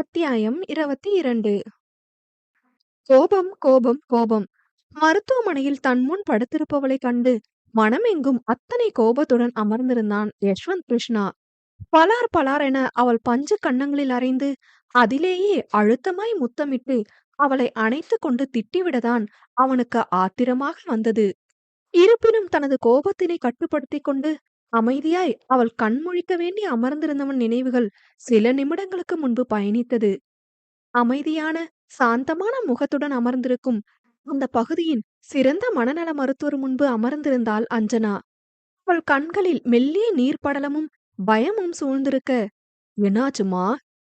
அத்தியாயம் இருபத்தி இரண்டு. கோபம் கோபம் கோபம். மருத்துவமனையில் தன் முன் படுத்திருப்பவளை கண்டு மனமெங்கும் அத்தனை கோபத்துடன் அமர்ந்திருந்தான் யஷ்வந்த் கிருஷ்ணா. பலார் பலார் என அவள் பஞ்சு கண்ணங்களில் அறைந்து அதிலேயே அழுத்தமாய் முத்தமிட்டு அவளை அணைத்து கொண்டு திட்டிவிடதான் அவனுக்கு ஆத்திரமாக வந்தது. இருப்பினும் தனது கோபத்தினை கட்டுப்படுத்திக் கொண்டு அமைதியாய் அவள் கண்முழிக்க வேண்டி அமர்ந்திருந்தவன் நினைவுகள் சில நிமிடங்களுக்கு முன்பு பயணித்தது. அமைதியான சாந்தமான முகத்துடன் அமர்ந்திருக்கும் அந்த பகுதியின் சிறந்த மனநல மருத்துவர் முன்பு அமர்ந்திருந்தாள் அஞ்சனா. அவள் கண்களில் மெல்லிய நீர்ப்படலமும் பயமும் சூழ்ந்திருக்க என்னாச்சுமா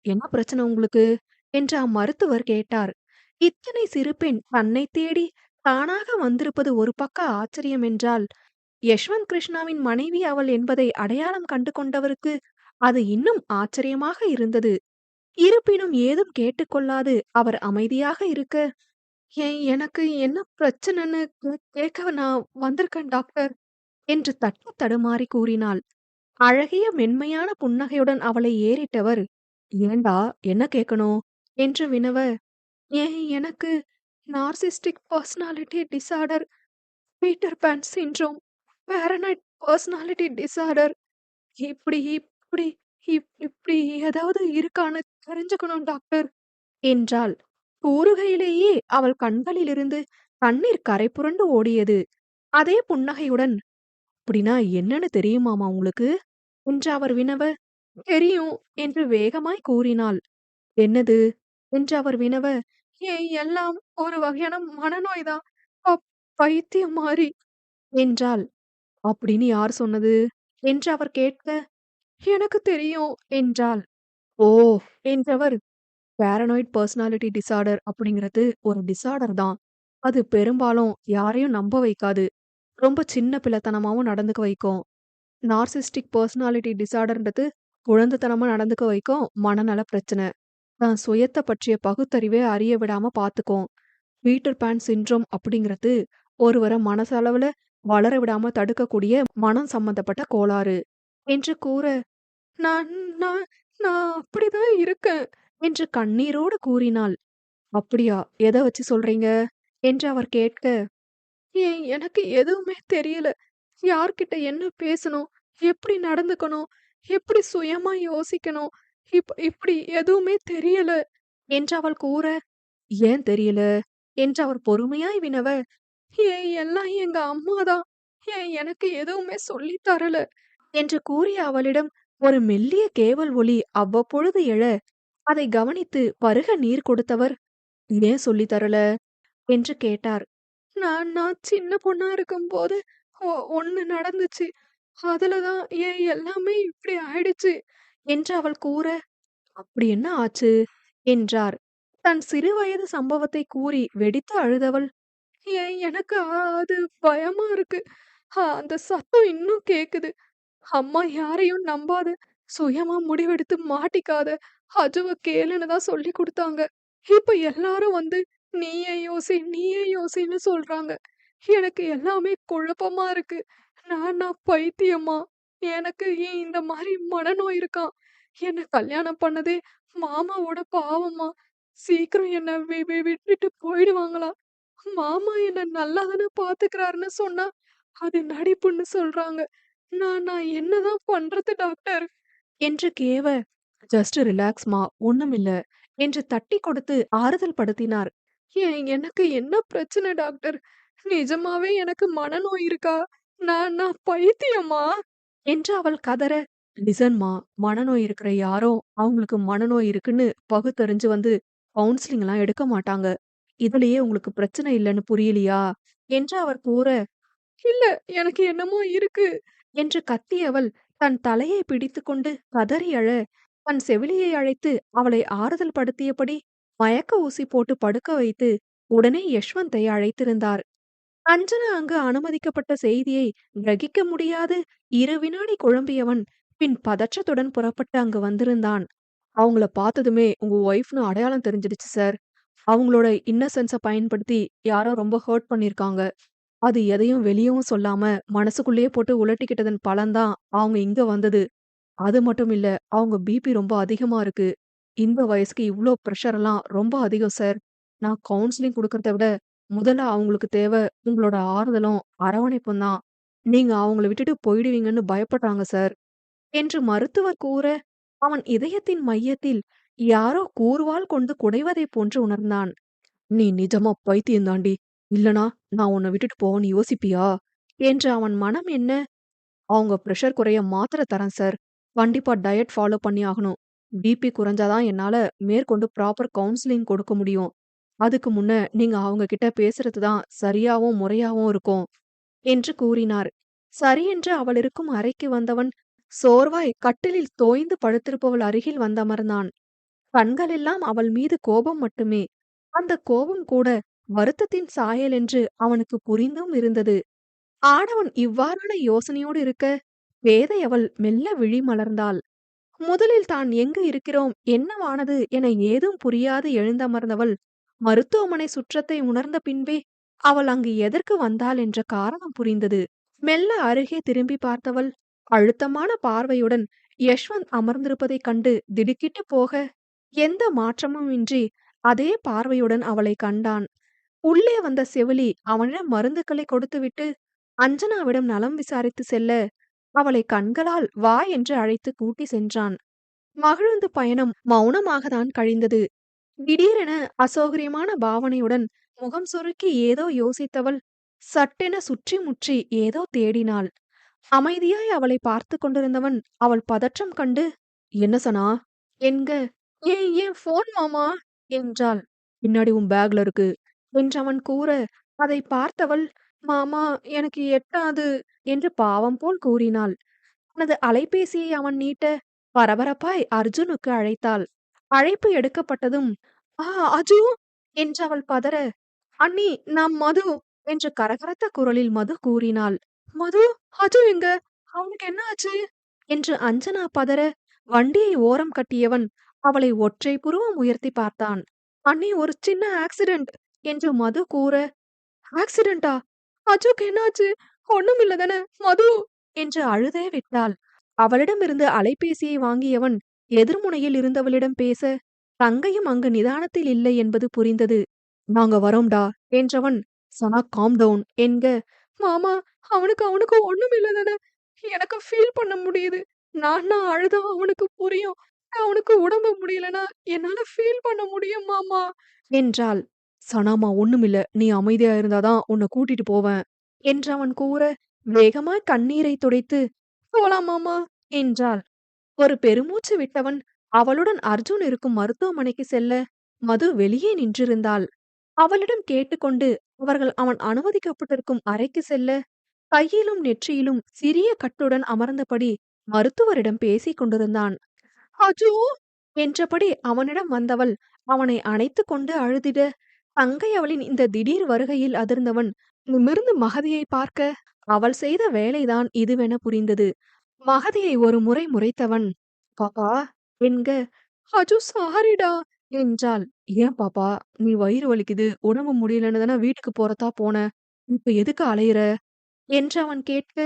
என்ன பிரச்சனை உங்களுக்கு? என்று அம்மருத்துவர் கேட்டார். இத்தனை சிறு பெண் தன்னை தேடி தானாக வந்திருப்பது ஒரு பக்க ஆச்சரியம் என்றால் யஷ்வந்த் கிருஷ்ணாவின் மனைவி அவள் என்பதை அடையாளம் கண்டு கொண்டவருக்கு அது இன்னும் ஆச்சரியமாக இருந்தது. இருப்பினும் ஏதும் கேட்டுக்கொள்ளாது அவர் அமைதியாக இருக்க எனக்கு என்ன பிரச்சனைன்னு கேட்க நான் வந்திருக்கேன் டாக்டர் என்று தட்டு தடுமாறி கூறினாள். அழகிய மென்மையான புன்னகையுடன் அவளை ஏறிட்டவர் ஏண்டா என்ன கேட்கணும்? என்று வினவ "ஏன் எனக்கு narcissistic personality disorder Peter Pan syndrome paranoid personality disorder இப்படி இப்படி இப்- இப்படி ஏதாவது இருக்கான்னு தெரிஞ்சுக்கணும் டாக்டர் என்றாள். கூறுகையிலேயே அவள் கண்களிலிருந்து தண்ணீர் கரை புரண்டு ஓடியது. அதே புன்னகையுடன் அப்படின்னா என்னன்னு தெரியுமாமா உங்களுக்கு? என்று அவர் வினவ தெரியும் என்று வேகமாய் கூறினாள். என்னது? என்று அவர் வினவ "ஏய், எல்லாம் ஒரு வகையான மனநோய்தான் ப- பைத்தியம் மாதிரி என்றாள். அப்படின்னு யார் சொன்னது? என்று அவர் கேட்க எனக்கு தெரியும் என்றாள். ஓ! என்றவர் பேரனாய்ட் பர்சனாலிட்டி டிசார்டர் அப்படிங்கிறது ஒரு டிசார்டர் தான். அது பெரும்பாலும் யாரையும் நம்ப வைக்காது. ரொம்ப சின்ன பிள்ளைத்தனமாவும் நடந்துக்க வைக்கும். நார்சிஸ்டிக் பர்சனாலிட்டி டிசார்டர்ன்றது குழந்தைத்தனமா நடந்துக்க வைக்கும் மனநல பிரச்சனை. தான் சுயத்தை பற்றிய பகுத்தறிவே அறிய விடாம பார்த்துக்கும் பீட்டர் பேன் சிண்ட்ரோம் அப்படிங்கிறது ஒருவரை மனசளவுல வளர விடாம தடுக்கக்கூடிய மனம் சம்பந்தப்பட்ட கோளாறு. என்று கூற நான் நான் நான் அப்படிதான் இருக்கேன் என்று கண்ணீரோடு கூறினாள். அப்படியா? எதை வச்சு சொல்றீங்க? என்று அவர் கேட்க ஏன் எனக்கு எதுவுமே தெரியல. யார்கிட்ட என்ன பேசணும்? எப்படி நடந்துக்கணும்? எப்படி சுயமா யோசிக்கணும்? இப் இப்படி எதுவுமே தெரியல. என்று அவள் கூற ஏன் தெரியல? என்று அவர் பொறுமையாய் வினவ ஏன் எல்லாம் எங்க அம்மாதான் ஏன் எனக்கு எதுவுமே சொல்லித் தரல என்று கூறிய அவளிடம் ஒரு மெல்லிய கேவல் ஒலி அவ்வப்பொழுது எழ அதை கவனித்து பருக நீர் கொடுத்தவர் ஏன் சொல்லித் தரல? என்று கேட்டார். நான் நான் சின்ன பொண்ணா இருக்கும்போது ஒ- ஒண்ணு நடந்துச்சு. அதுலதான் ஏன் எல்லாமே இப்படி ஆயிடுச்சு என்று அவள் கூற அப்படி என்ன ஆச்சு? என்றார். தன் சிறுவயது சம்பவத்தை கூறி வெடித்து அழுதவள் ஏன் எனக்கு அது பயமா இருக்கு. அ, அந்த சத்தம் இன்னும் கேக்குது. அம்மா யாரையும் நம்பாத சுயமா முடிவெடுத்து மாட்டிக்காத அஜுவ கேளுன்னு தான் சொல்லி கொடுத்தாங்க. இப்ப எல்லாரும் வந்து நீயே யோசி நீயே யோசின்னு சொல்றாங்க. எனக்கு எல்லாமே குழப்பமா இருக்கு. நான் நான் பைத்தியமா? எனக்கு ஏன் இந்த மாதிரி மனநோய் இருக்கான் என்ன கல்யாணம் பண்ணதே மாமாவோட பாவமா? சீக்கிரம் என்ன வி- விட்டுட்டு போயிடுவாங்களா? மாமா என்ன நல்லா தானே பாத்துக்கிறாருன்னு சொன்னா அது நடிப்புன்னு சொல்றாங்க. நான் நான் என்னதான் பண்றது டாக்டர்? என்று கேவ ஜஸ்ட் ரிலாக்ஸ்மா ஒண்ணுமில்ல என்று தட்டி கொடுத்து ஆறுதல் படுத்தினார். ஏன் எனக்கு என்ன பிரச்சனை டாக்டர்? நிஜமாவே எனக்கு மனநோய் இருக்கா? நான் நான் பைத்தியமா? என்று அவள் கதற லிசன்மா மனநோய் இருக்கிற யாரோ அவங்களுக்கு மனநோய் இருக்குன்னு பகுத்தறிஞ்சு வந்து கவுன்சிலிங் எல்லாம் எடுக்க மாட்டாங்க. இதுலயே உங்களுக்கு பிரச்சனை இல்லைன்னு புரியலையா என்று அவர் கூற இல்ல எனக்கு என்னமோ இருக்கு என்று கத்தியவள் தன் தலையை பிடித்துக்கொண்டு கதறி அழ தன் செவிலியை அழைத்து அவளை ஆறுதல் படுத்தியபடி மயக்க ஊசி போட்டு படுக்க வைத்து உடனே யஷ்வந்தை அழைத்திருந்தார். அஞ்சனா அங்கு அனுமதிக்கப்பட்ட செய்தியை கிரகிக்க முடியாது இரு வினாடி குழம்பியவன் பின் பதற்றத்துடன் புறப்பட்டு அங்கு வந்திருந்தான். அவங்கள பார்த்ததுமே உங்க ஒய்ஃப்னு அடையாளம் தெரிஞ்சிடுச்சு சார். அவங்களோட இன்னசென்ஸை பயன்படுத்தி யாரோ ரொம்ப ஹர்ட் பண்ணியிருக்காங்க. அது எதையும் வெளியவும் சொல்லாம மனசுக்குள்ளேயே போட்டு உலட்டிக்கிட்டதன் பலன்தான் அவங்க இங்க வந்தது. அது மட்டும் இல்ல, அவங்க பிபி ரொம்ப அதிகமா இருக்கு. இந்த வயசுக்கு இவ்ளோ எல்லாம் ரொம்ப அதிகம் சார். நான் கவுன்சிலிங் குடுக்கறத விட, முதல்ல அவங்களுக்கு தேவை உங்களோட ஆறுதலும், அரவணைப்பும் தான். நீங்க அவங்கள விட்டுட்டு போயிடுவீங்கன்னு பயப்படுறாங்க சார். என்று மருத்துவர் கூற, அவன் இதயத்தின் மையத்தில் யாரோ கூறுவால் கொண்டு குடைவதைப் போன்று உணர்ந்தான். "நீ நிஜமா பைத்தியம் தாண்டி. இல்லனா நான் உன்ன விட்டுட்டு போன்னு யோசிப்பியா?" என்று அவன் மனம் என்ன "அவங்க பிரஷர் குறைய மாத்திரை தரேன் சார். கண்டிப்பா டயட் ஃபாலோ பண்ணி ஆகணும். பிபி குறைஞ்சா தான் என்னால மேற்கொண்டு ப்ராப்பர் கவுன்சிலிங் கொடுக்க முடியும். அதுக்கு முன்ன நீங்க அவங்க கிட்ட பேசுறது தான் சரியாவும், முறையாவும் இருக்கும்." என்று கூறினார். சரியென்று அவள் இருக்கும் அறைக்கு வந்தவன், சோர்வாய் கட்டிலில் தோய்ந்து படுத்திருப்பவள் அருகில் வந்தமர்ந்தான். கண்களெல்லாம் அவள் மீது கோபம் மட்டுமே. அந்தக் கோபம் கூட வருத்தத்தின் சாயல் என்று அவனுக்கு புரிந்தும் இருந்தது. ஆடவன் இவ்வாறான யோசனையோடு இருக்க, வேதை அவள் மெல்ல விழி மலர்ந்தாள். முதலில் தான் எங்கு இருக்கிறோம், என்னவானது என ஏதும் புரியாது எழுந்தமர்ந்தவள், மருத்துவமனை சுற்றத்தை உணர்ந்த பின்பே அவள் அங்கு எதற்கு வந்தாள் என்ற காரணம் புரிந்தது. மெல்ல அருகே திரும்பி பார்த்தவள், அழுத்தமான பார்வையுடன் யஷ்வந்த் அமர்ந்திருப்பதைக் கண்டு திடுக்கிட்டுப் போக, எந்த மாற்றமும் இன்றி அதே பார்வையுடன் அவளைக் கண்டான். உள்ளே வந்த செவிலி அவனிடம் மருந்துகளைக் கொடுத்துவிட்டு, அஞ்சனாவிடம் நலம் விசாரித்து செல்ல, அவளைக் கண்களால் வா என்று அழைத்துக் கூட்டிச் சென்றான். மகிழுந்து பயணம் மௌனமாகத்தான் கழிந்தது. திடீரென அசௌகரியமான பாவனையுடன் முகம் சுருக்கி ஏதோ யோசித்தவள், சட்டென சுற்றி முற்றி ஏதோ தேடினாள். அமைதியாய் அவளை பார்த்து கொண்டிருந்தவன் அவள் பதற்றம் கண்டு, "என்ன சனா?" என்க, "ஏன் என் ஃபோன் மாமா" என்றாள். "பின்னாடி உன் பேக்ல இருக்கு" என்றவன் கூற, அதை பார்த்தவள், "மாமா எனக்கு எட்டாது" என்று பாவம் போல் கூறினாள். தனது அலைபேசியை அவன் நீட்ட, பரபரப்பாய் அர்ஜுனுக்கு அழைத்தாள். அழைப்பு எடுக்கப்பட்டதும், "ஆ அஜு" அவள் பதற, "அண்ணி நாம் மது" என்று கரகரத்த குரலில் மது கூறினாள். "மது, அஜு எங்க? அவனுக்கு என்ன ஆச்சு?" என்று அஞ்சனா பதற, வண்டியை ஓரம் கட்டியவன் அவளை ஒற்றை புருவம் உயர்த்தி பார்த்தான். "அண்ணி ஒரு சின்ன ஆக்சிடென்ட்" என்று மது கூற, ஆக்சிடென்டா அஜோக் என்னாச்சு? ஒண்ணும் இல்லதானே மது" என்று அழுதே விட்டாள். அவளிடமிருந்து அலைபேசியை வாங்கியவன் எதிர்முனையில் இருந்தவளிடம் பேச, தங்கையும் அங்கு நிதானத்தில் இல்லை என்பது புரிந்தது. "நாங்க வரோம்டா" என்றவன், "சனா காம் டவுன்" என்க, "மாமா அவனுக்கு அவனுக்கு ஒண்ணும் இல்லதானே எனக்கு ஃபீல் பண்ண முடியுது. நான் அழுதா அவனுக்கு புரியும். அவனுக்கு உடம்பு முடியலனா என்னால ஃபீல் பண்ண முடியும் மாமா" என்றாள். சனாமா ஒண்ணுமில்ல. நீ அமைதியா இருந்தா தான் உன்ன கூட்டிட்டு போவேன்" என்றவன் கூற, வேகமாய் கண்ணீரைத் துடைத்து, "போலாம் மாமா" என்றாள். ஒரு பெருமூச்சு விட்டவன் அவளுடன் அர்ஜுன் இருக்கும் மருத்துவமனைக்கு செல்ல, மது வெளியே நின்றிருந்தாள். அவளிடம் கேட்டுக்கொண்டு அவர்கள் அவன் அனுமதிக்கப்பட்டிருக்கும் அறைக்கு செல்ல, கையிலும் நெற்றியிலும் சிறிய கட்டுடன் அமர்ந்தபடி மருத்துவரிடம் பேசிக் கொண்டிருந்தான். அஜோ என்றபடி அவனிடம் வந்தவள் அவனை அணைத்துக் கொண்டு அழுதிட, தங்கை அவளின் இந்த திடீர் வருகையில் அதிர்ந்தவன் நிமிர்ந்து மகதியை பார்க்க, அவள் செய்த வேலைதான் இதுவென புரிந்தது. மகதியை ஒரு முறை முறைத்தவன், "பாப்பா" என்க, "அஜு சாரிடா" என்றாள். "ஏன் பாப்பா? நீ வயிறு வலிக்குது, உடம்பு முடியலன்னு தானே வீட்டுக்கு போறதா போன. இப்ப எதுக்கு அலையுற?" என்று அவன் கேட்க,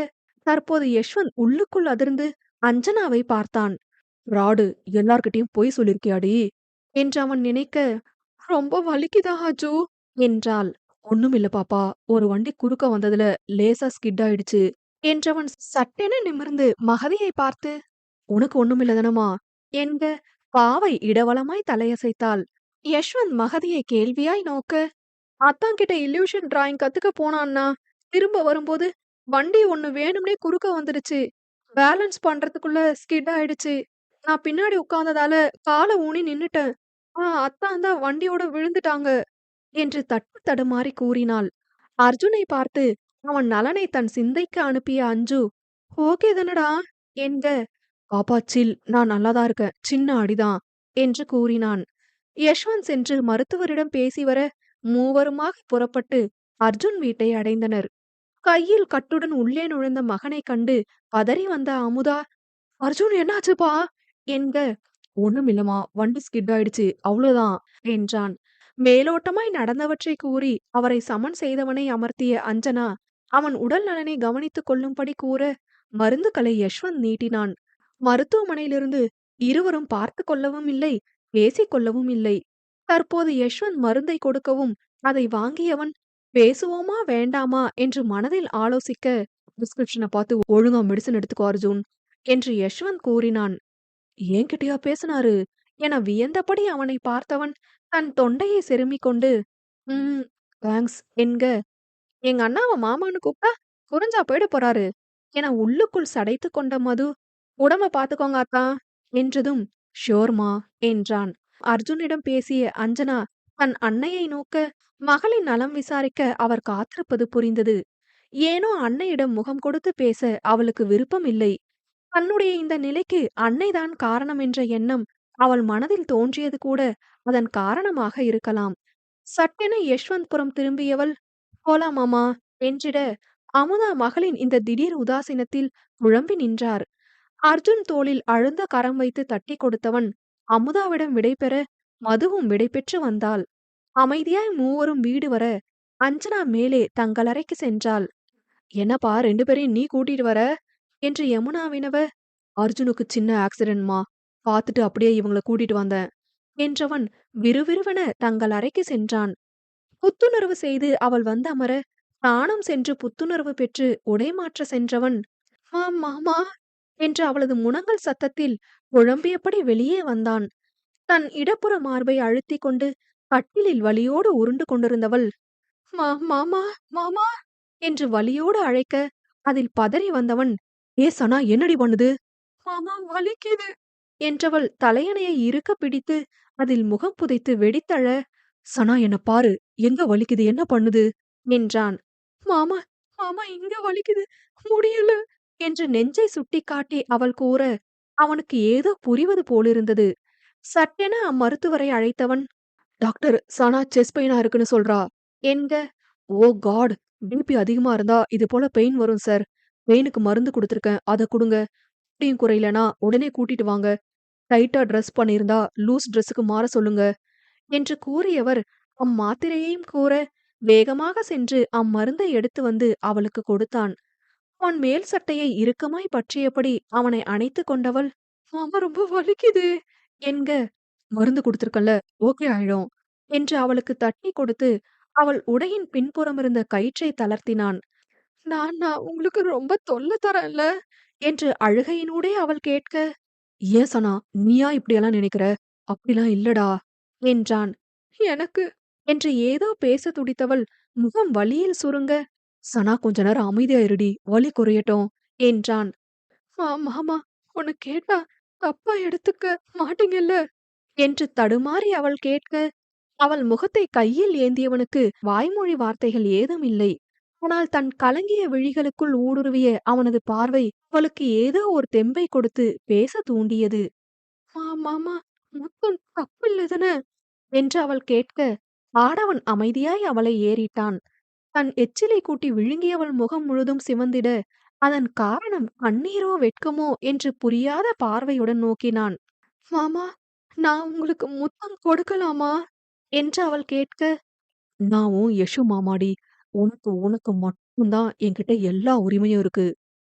தற்போது யஷ்வந்த் உள்ளுக்குள் அதிர்ந்து அஞ்சனாவை பார்த்தான். ராடு எல்லார்கிட்டயும் பொய் சொல்லிருக்கியாடி" என்று அவன் நினைக்க, "ரொம்ப வலிக்குதா அஜு" என்றாள். "ஒண்ணுமில்ல பாப்பா. ஒரு வண்டி குறுக்க வந்ததுல லேசா ஸ்கிட் ஆயிடுச்சு" என்றவன் சட்டென நிமிர்ந்து மகதியைப் பார்த்து, "உனக்கு ஒண்ணும் இல்லதனமா என்க, பாவை இடவளமாய் தலையசைத்தாள். யஷ்வந்த் மகதியை கேள்வியாய் நோக்க, "அத்தான்கிட்ட இல்யூஷன் டிராயிங் கத்துக்க போனான்னா, திரும்ப வரும்போது வண்டி ஒண்ணு வேணும்னே குறுக்க வந்துடுச்சு. பேலன்ஸ் பண்றதுக்குள்ள ஸ்கிட் ஆயிடுச்சு. நான் பின்னாடி உட்கார்ந்ததால கால ஊனி நின்னுட்டேன். ஆ அத்தான் தான் வண்டியோட விழுந்துட்டாங்க" என்று தட்டு தடுமாறி கூறினாள். அர்ஜுனை பார்த்து அவன் நலனை தன் சிந்தைக்கு அனுப்பிய அஞ்சு, "ஓகே தானடா" என்க, "பாப்பா சில். நான் நல்லாதான் இருக்கேன். சின்ன அடிதான்" என்று கூறினான். யஷ்வந்த் சென்று மருத்துவரிடம் பேசி வர மூவருமாக புறப்பட்டு அர்ஜுன் வீட்டை அடைந்தனர் கையில் கட்டுடன் உள்ளே நுழைந்த மகனைக் கண்டு பதறி வந்த அமுதா அர்ஜுன் என்னாச்சுப்பா என்க ஒண்ணுமில்லம்மா வண்டி ஸ்கிட் ஆயிடுச்சு. அவ்வளவுதான் என்றான். மேலோட்டமாய் நடந்தவற்றை கூறி அவரை சமன் செய்தவனை அமர்த்திய அஞ்சனா அவன் உடல் நலனை கவனித்துக் கொள்ளும்படி கூற மருந்துகளை யஷ்வந்த் நீட்டினான். மருத்துவமனையிலிருந்து இருவரும் பார்த்து கொள்ளவும் இல்லை பேசிக் கொள்ளவும் இல்லை. தற்போது யஷ்வந்த் மருந்தை கொடுக்கவும் அதை வாங்கியவன் பேசுவோமா வேண்டாமா? என்று மனதில் ஆலோசிக்க பிரிஸ்கிரிப்ஷனை பார்த்து ஒழுங்கா மெடிசன் எடுத்துக்கோ அர்ஜுன் என்று யஷ்வந்த் கூறினான். ஏன்கிட்டயா பேசினாரு? என வியந்தபடி அவனை பார்த்தவன் தன் தொண்டையை செருமிக் கொண்டு ம் தேங்க்ஸ் என்க. எங்க அண்ணாவை மாமான்னு கூப்பிட்டா குறைஞ்சா போயிட போறாரு என உள்ளுக்குள் சடைத்து கொண்ட மது உடம்ப பாத்துக்கோங்க அத்தா என்றதும் ஷோர்மா என்றான். அர்ஜுனிடம் பேசிய அஞ்சனா தன் அன்னையை நோக்க மகளின் நலம் விசாரிக்க அவர் காத்திருப்பது புரிந்தது. ஏனோ அன்னையிடம் முகம் கொடுத்து பேச அவளுக்கு விருப்பம் இல்லை தன்னுடைய இந்த நிலைக்கு அன்னைதான் காரணம் என்ற எண்ணம் அவள் மனதில் தோன்றியது கூட அதன் காரணமாக இருக்கலாம். சட்டென யஷ்வந்த்புரம் திரும்பியவள் போலாம் மாமா என்றிட அமுதா மகளின் இந்த திடீர் உதாசீனத்தில் குழம்பி நின்றார். அர்ஜுன் தோளில் அழுந்த கரம் வைத்து தட்டி கொடுத்தவன் அமுதாவிடம் விடைபெற மதுவும் விடைபெற்று வந்தாள். அமைதியாய் மூவரும் வீடு வர அஞ்சனா மேலே தங்கள் அறைக்கு சென்றாள். என்னப்பா ரெண்டு பேரையும் நீ கூட்டிட்டு வர? என்று யமுனா வினவ அர்ஜுனுக்கு சின்ன ஆக்சிடென்ட்மா பார்த்துட்டு அப்படியே இவங்களை கூட்டிட்டு வந்தேன் என்றவன் விறுவிறுவென தங்கள் அறைக்கு சென்றான். புத்துணர்வு செய்து அவள் வந்து அமர தானும் சென்று புத்துணர்வு பெற்று உடை மாற்ற சென்றவன் ஆ மாமா என்று அவளது முனங்கல் சத்தத்தில் குழம்பியபடி வெளியே வந்தான். தன் இடப்புற மார்பை அழுத்திக் கொண்டு கட்டிலில் வலியோடு உருண்டு கொண்டிருந்தவள் மா மாமா மாமா என்று வலியோடு அழைக்க அதில் பதறி வந்தவன் ஏ சனா என்னடி பண்ணுது? மாமா வலிக்குது. என்றவள் தலையணையை இருக்க பிடித்து அதில் முகம் புதைத்து வெடித்தழ சனா என்ன பாரு எங்க வலிக்குது என்ன பண்ணுது? நின்றான். மாமா மாமா இங்க வலிக்குது முடியல என்று நெஞ்சை சுட்டிக்காட்டி அவள் கூற அவனுக்கு ஏதோ புரிவது போலிருந்தது. சட்டென அம்மருத்துவரை அழைத்தவன் டாக்டர் சனா செஸ் பெயினா இருக்குன்னு சொல்றா. என்க ஓ காட் பிபி அதிகமா இருந்தா இது போல பெயின் வரும் சார். பெயினுக்கு மருந்து கொடுத்துருக்கேன். அதை கொடுங்க. அப்படியும் குறையிலனா உடனே கூட்டிட்டு வாங்க. டைட்டா ட்ரெஸ் பண்ணியிருந்தா லூஸ் ட்ரெஸ்ஸுக்கு மாற சொல்லுங்க என்று கூறியவர் அம்மாத்திரையையும் கூற வேகமாக சென்று அம்மருந்தை எடுத்து வந்து அவளுக்கு கொடுத்தான். அவன் மேல் சட்டையை இறுக்கமாய் பற்றியபடி அவனை அணைத்து கொண்டவள் மாமா ரொம்ப வலிக்குது என்க மருந்து கொடுத்துருக்கல ஓகே ஆயிடும் என்று அவளுக்கு தட்டி கொடுத்து அவள் உடையின் பின்புறம் இருந்த கயிற்றை தளர்த்தினான். நான் நான் உங்களுக்கு ரொம்ப தொல்லை தரேன்ல என்று அழுகையினூடே அவள் கேட்க ஏன் சனா நீயா இப்படியெல்லாம் நினைக்கிற? அப்படிலாம் இல்லடா என்றான். எனக்கு என்று ஏதோ பேச துடித்தவள் முகம் வலியில் சுருங்க சனா கொஞ்ச நேரம் அமைதியா இருடி வலி குறையட்டும் என்றான். மாமா உன்னை கேட்டா தப்பா எடுத்துக்க மாட்டீங்கல்ல என்று தடுமாறி அவள் கேட்க அவள் முகத்தை கையில் ஏந்தியவனுக்கு வாய்மொழி வார்த்தைகள் ஏதும் இல்லை. ஆனால் தன் கலங்கிய விழிகளுக்குள் ஊடுருவிய அவனது பார்வை அவளுக்கு ஏதோ ஒரு தெம்பை கொடுத்து பேச தூண்டியது. மாமா முத்தம் தப்பில்லதன என்று அவள் கேட்க ஆடவன் அமைதியாய் அவளை ஏறிட்டான். தன் எச்சிலை கூட்டி விழுங்கியவள் முகம் முழுதும் சிவந்திட அதன் காரணம் கண்ணீரோ வெட்கமோ என்று புரியாத பார்வையுடன் நோக்கினான். மாமா நான் உங்களுக்கு முத்தம் கொடுக்கலாமா? என்று அவள் கேட்க நாவும் யசு மாமாடி உனக்கு உனக்கு மட்டும்தான் என்கிட்ட எல்லா உரிமையும் இருக்கு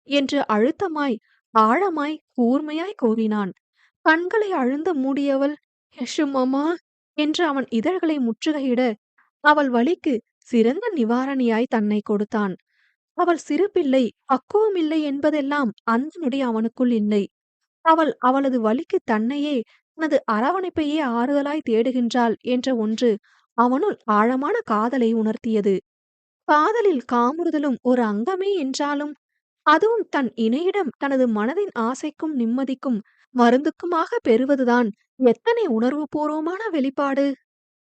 என்று அழுத்தமாய் ஆழமாய் கூர்மையாய் கூறினான் கண்களை அழுந்த மூடியவள் யஷுமாமா என்று அவன் இதழ்களை முற்றுகையிட அவள் வழிக்கு சிறந்த நிவாரணியாய் தன்னை கொடுத்தான். அவள் சிறு பிள்ளை பக்குவமில்லை என்பதெல்லாம் அந்த நொடி அவனுக்குள் இல்லை. அவள் அவளது வழிக்கு தன்னையே தனது அரவணைப்பையே ஆறுதலாய் தேடுகின்றாள் என்ற ஒன்று அவனுள் ஆழமான காதலை உணர்த்தியது. காதலில் காமுறுதலும் ஒரு அங்கமே என்றாலும் அதுவும் தன் இணையிடம் தனது மனதின் ஆசைக்கும் நிம்மதிக்கும் மருந்துக்குமாக பெறுவதுதான் எத்தனை உணர்வுபூர்வமான வெளிப்பாடு?